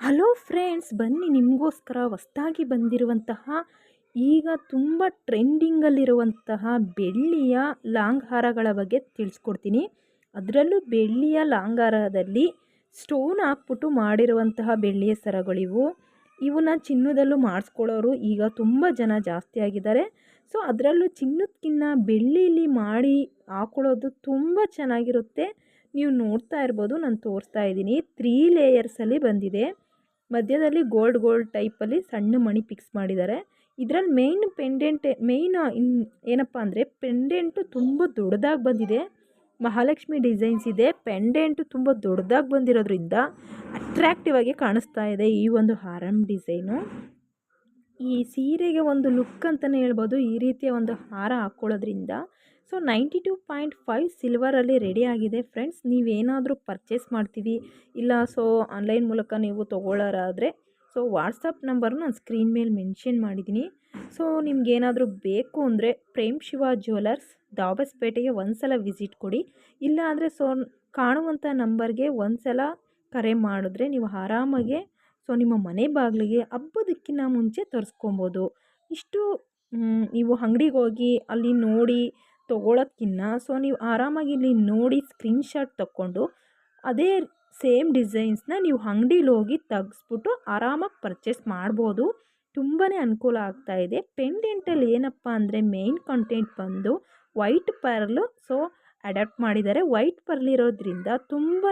Hello friends, ಬನ್ನಿ ನಿಮಗೋಸ್ಕರ ಹೊಸ್ದಾಗಿ ಬಂದಿರುವಂತಹ, ಈಗ ತುಂಬ ಟ್ರೆಂಡಿಂಗಲ್ಲಿರುವಂತಹ ಬೆಳ್ಳಿಯ ಲಾಂಗ್ ಹಾರಗಳ ಬಗ್ಗೆ ತಿಳಿಸ್ಕೊಡ್ತೀನಿ. ಅದರಲ್ಲೂ ಬೆಳ್ಳಿಯ ಲಾಂಗ್ ಹಾರದಲ್ಲಿ ಸ್ಟೋನ್ ಹಾಕ್ಬಿಟ್ಟು ಮಾಡಿರುವಂತಹ ಬೆಳ್ಳಿಯ ಸರಗಳಿವು. ಇವನ್ನ ಚಿನ್ನದಲ್ಲೂ ಮಾಡಿಸ್ಕೊಳ್ಳೋರು ಈಗ ತುಂಬ ಜನ ಜಾಸ್ತಿ ಆಗಿದ್ದಾರೆ. ಸೊ, ಅದರಲ್ಲೂ ಚಿನ್ನದಕ್ಕಿನ್ನ ಬೆಳ್ಳಿಲಿ ಮಾಡಿ ಹಾಕೊಳ್ಳೋದು ತುಂಬ ಚೆನ್ನಾಗಿರುತ್ತೆ. ನೀವು ನೋಡ್ತಾ ಇರ್ಬೋದು, ನಾನು ತೋರಿಸ್ತಾ ಇದ್ದೀನಿ. ತ್ರೀ ಲೇಯರ್ಸಲ್ಲಿ ಬಂದಿದೆ. ಮಧ್ಯದಲ್ಲಿ ಗೋಲ್ಡ್ ಗೋಲ್ಡ್ ಟೈಪಲ್ಲಿ ಸಣ್ಣ ಮಣಿ ಫಿಕ್ಸ್ ಮಾಡಿದ್ದಾರೆ. ಇದ್ರಲ್ಲಿ ಮೇಯ್ನ್ ಪೆಂಡೆಂಟ್ ಇನ್, ಏನಪ್ಪ ಅಂದರೆ ಪೆಂಡೆಂಟು ತುಂಬ ದೊಡ್ಡದಾಗಿ ಬಂದಿದೆ. ಮಹಾಲಕ್ಷ್ಮಿ ಡಿಸೈನ್ಸ್ ಇದೆ. ಪೆಂಡೆಂಟು ತುಂಬ ದೊಡ್ಡದಾಗಿ ಬಂದಿರೋದ್ರಿಂದ ಅಟ್ರ್ಯಾಕ್ಟಿವ್ ಆಗಿ ಕಾಣಿಸ್ತಾ ಇದೆ ಈ ಒಂದು ಹಾರಂ ಡಿಸೈನು ಈ ಸೀರೆಗೆ ಒಂದು ಲುಕ್ ಅಂತಲೇ ಹೇಳ್ಬೋದು. ಈ ರೀತಿಯ ಒಂದು ಹಾರ ಹಾಕ್ಕೊಳ್ಳೋದ್ರಿಂದ so ninety two point five ಸಿಲ್ವರಲ್ಲಿ ready ಆಗಿದೆ ಫ್ರೆಂಡ್ಸ್. ನೀವೇನಾದರೂ ಪರ್ಚೇಸ್ ಮಾಡ್ತೀವಿ, ಇಲ್ಲ ಸೊ ಆನ್ಲೈನ್ ಮೂಲಕ ನೀವು ತೊಗೊಳ್ಳೋರಾದರೆ, ಸೊ ವಾಟ್ಸಪ್ ನಂಬರ್ ನಾನು ಸ್ಕ್ರೀನ್ ಮೇಲೆ ಮೆನ್ಷನ್ ಮಾಡಿದ್ದೀನಿ. ಸೊ ನಿಮ್ಗೇನಾದರೂ ಬೇಕು ಅಂದರೆ ಪ್ರೇಮ್ ಶಿವ ಜ್ಯುವೆಲರ್ಸ್ ದಾಬಸ್ಪೇಟೆಗೆ ಒಂದು ಸಲ ವಿಸಿಟ್ ಕೊಡಿ. ಇಲ್ಲ ಅಂದರೆ ಸೊ ಕಾಣುವಂಥ ನಂಬರ್ಗೆ ಒಂದು ಸಲ ಕರೆ ಮಾಡಿದ್ರೆ ನೀವು ಆರಾಮಾಗೆ ಸೊ ನಿಮ್ಮ ಮನೆ ಬಾಗಿಲಿಗೆ ಹಬ್ಬದಕ್ಕಿಂತ ಮುಂಚೆ ತರಿಸ್ಕೊಬೋದು. ಇಷ್ಟು ನೀವು ಅಂಗಡಿಗೋಗಿ ಹೋಗಿ ಅಲ್ಲಿ ನೋಡಿ ತೊಗೊಳೋದ್ಕಿಂತ ಸೊ ನೀವು ಆರಾಮಾಗಿ ಇಲ್ಲಿ ನೋಡಿ ಸ್ಕ್ರೀನ್ಶಾಟ್ ತಕ್ಕೊಂಡು ಅದೇ ಸೇಮ್ ಡಿಸೈನ್ಸ್ನ ನೀವು ಅಂಗ್ಡಿಲಿ ಹೋಗಿ ತೆಗ್ಸ್ಬಿಟ್ಟು ಆರಾಮಾಗಿ ಪರ್ಚೇಸ್ ಮಾಡ್ಬೋದು. ತುಂಬಾ ಅನುಕೂಲ ಆಗ್ತಾ ಇದೆ. ಪೆಂಡೆಂಟಲ್ಲಿ ಏನಪ್ಪ ಅಂದರೆ ಮೇಯ್ನ್ ಕಂಟೆಂಟ್ ಬಂದು ವೈಟ್ ಪರ್ಲು ಸೊ ಅಡಾಪ್ಟ್ ಮಾಡಿದ್ದಾರೆ. ವೈಟ್ ಪರ್ಲ್ ಇರೋದ್ರಿಂದ ತುಂಬಾ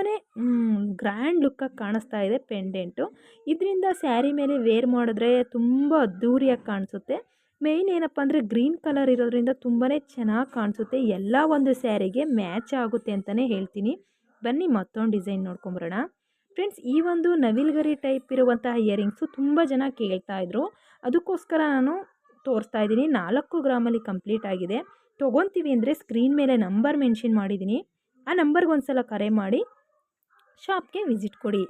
ಗ್ರ್ಯಾಂಡ್ ಲುಕ್ಕಾಗಿ ಕಾಣಿಸ್ತಾ ಇದೆ ಪೆಂಡೆಂಟು ಇದರಿಂದ ಸ್ಯಾರಿ ಮೇಲೆ ವೇರ್ ಮಾಡಿದ್ರೆ ತುಂಬ ಅದ್ಧೂರಿಯಾಗಿ ಕಾಣಿಸುತ್ತೆ. ಮೇಯ್ನ್ ಏನಪ್ಪ ಅಂದರೆ ಗ್ರೀನ್ ಕಲರ್ ಇರೋದ್ರಿಂದ ತುಂಬಾ ಚೆನ್ನಾಗಿ ಕಾಣಿಸುತ್ತೆ. ಎಲ್ಲ ಒಂದು ಸ್ಯಾರಿಗೆ ಮ್ಯಾಚ್ ಆಗುತ್ತೆ ಅಂತಲೇ ಹೇಳ್ತೀನಿ. ಬನ್ನಿ ಮತ್ತೊಂದು ಡಿಸೈನ್ ನೋಡ್ಕೊಂಬರೋಣ. ಫ್ರೆಂಡ್ಸ್ ಈ ಒಂದು ನವಿಲ್ಗರಿ ಟೈಪ್ ಇರುವಂತಹ ಇಯರಿಂಗ್ಸು ತುಂಬ ಜನ ಕೇಳ್ತಾ ಇದ್ರು. ಅದಕ್ಕೋಸ್ಕರ ನಾನು ತೋರಿಸ್ತಾ ಇದ್ದೀನಿ. ನಾಲ್ಕು ಗ್ರಾಮಲ್ಲಿ ಕಂಪ್ಲೀಟ್ ಆಗಿದೆ. ತೊಗೊತೀವಿ ಅಂದರೆ ಸ್ಕ್ರೀನ್ ಮೇಲೆ ನಂಬರ್ ಮೆನ್ಷನ್ ಮಾಡಿದ್ದೀನಿ. ಆ ನಂಬರ್ಗೆ ಒಂದು ಸಲ ಕರೆ ಮಾಡಿ ಶಾಪ್ಗೆ ವಿಸಿಟ್ ಕೊಡಿ.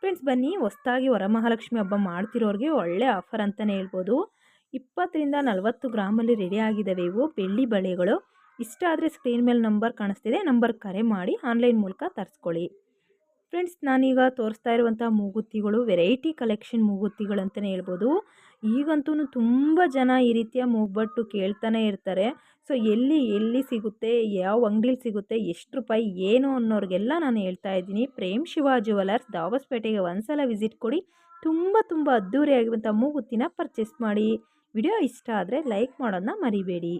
ಫ್ರೆಂಡ್ಸ್ ಬನ್ನಿ, ಹೊಸ್ದಾಗಿ ವರಮಹಾಲಕ್ಷ್ಮಿ ಹಬ್ಬ ಮಾಡ್ತಿರೋರಿಗೆ ಒಳ್ಳೆ ಆಫರ್ ಅಂತಲೇ ಹೇಳ್ಬೋದು. ಇಪ್ಪತ್ತರಿಂದ ನಲವತ್ತು ಗ್ರಾಮಲ್ಲಿ ರೆಡಿ ಆಗಿದ್ದಾವೆ ಇವು. ಬೆಳ್ಳಿ ಬಳೆಗಳು. ಇಷ್ಟ ಆದರೆ ಸ್ಕ್ರೀನ್ ಮೇಲೆ ನಂಬರ್ ಕಾಣಿಸ್ತಿದೆ. ನಂಬರ್ ಕರೆ ಮಾಡಿ ಆನ್ಲೈನ್ ಮೂಲಕ ತರಿಸ್ಕೊಳ್ಳಿ. ಫ್ರೆಂಡ್ಸ್ ನಾನೀಗ ತೋರಿಸ್ತಾ ಇರುವಂಥ ಮೂಗುತ್ತಿಗಳು ವೆರೈಟಿ ಕಲೆಕ್ಷನ್ ಮೂಗುತ್ತಿಗಳು ಅಂತಲೇ ಹೇಳ್ಬೋದು. ಈಗಂತೂ ತುಂಬ ಜನ ಈ ರೀತಿಯ ಮೂಗ್ಬಟ್ಟು ಕೇಳ್ತಾನೆ ಇರ್ತಾರೆ. ಸೊ ಎಲ್ಲಿ ಎಲ್ಲಿ ಸಿಗುತ್ತೆ, ಯಾವ ಅಂಗ್ಡಿಲಿ ಸಿಗುತ್ತೆ, ಎಷ್ಟು ರೂಪಾಯಿ, ಏನು ಅನ್ನೋರಿಗೆಲ್ಲ ನಾನು ಹೇಳ್ತಾ ಇದ್ದೀನಿ. ಪ್ರೇಮ್ ಶಿವ ಜುವೆಲರ್ಸ್ ದಾಬಸ್ಪೇಟೆಗೆ ಒಂದ್ಸಲ ವಿಸಿಟ್ ಕೊಡಿ. ತುಂಬ ತುಂಬ ಅದ್ದೂರಿಯಾಗಿರುವಂಥ ಮೂಗುತ್ತಿನ ಪರ್ಚೇಸ್ ಮಾಡಿ. ವಿಡಿಯೋ ಇಷ್ಟ ಆದರೆ ಲೈಕ್ ಮಾಡೋದನ್ನ ಮರಿಬೇಡಿ.